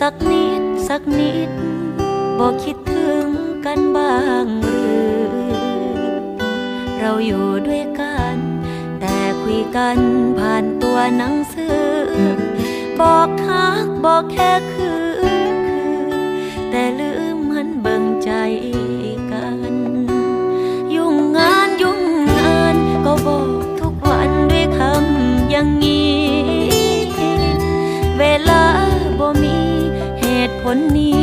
สักนิดสักนิดบอกคิดถึงกันบ้างหรือ เราอยู่ด้วยกัน แต่คุยกันผ่านตัวหนังสือ บอกทักบอกแค่คือคือแต่ลื เหตุผลนี้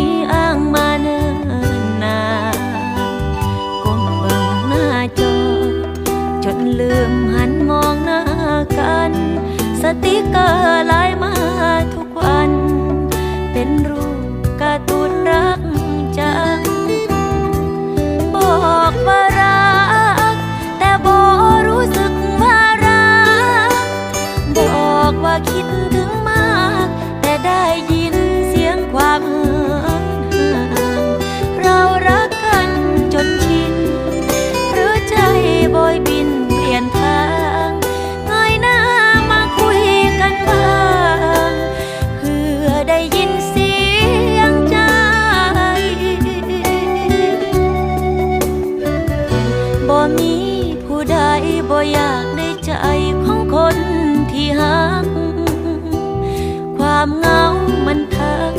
ความเหงามันทัก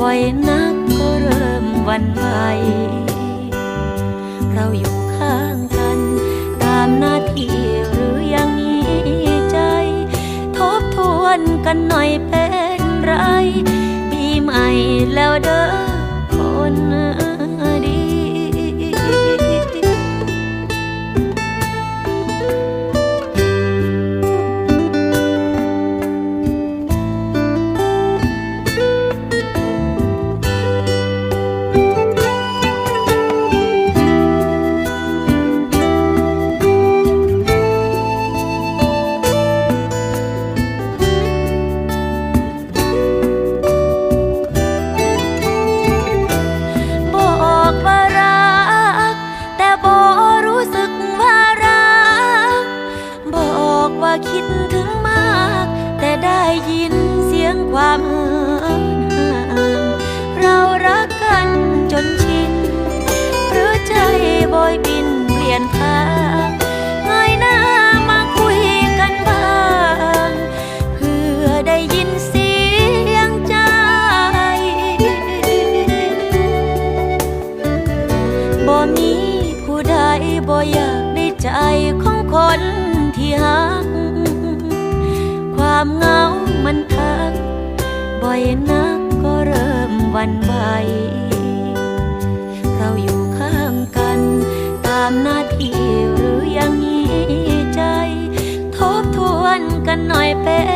บ่อยนักก็เริ่มวันไหวเราอยู่ข้างกัน ตามหน้าที่หรือยังมีใจ ทบทวนกันหน่อยเป็นไร ปีใหม่แล้วเด้อคน คิดถึงมาก แต่ได้ยินเสียงความเหินห่างเรารักกันจนชิน หรือใจบอยบินเปลี่ยนทางเงยหน้ามาคุยกันบ้าง เพื่อได้ยินเสียงใจ บ่มีผู้ใดบ่อยากได้ใจของคน ที่หัก ความเหงามันทัก บ่อยนักก็เริ่มวันไหวเราอยู่ข้างกัน ตามหน้าที่หรือยังมีใจ ทบทวนกันหน่อยเป็น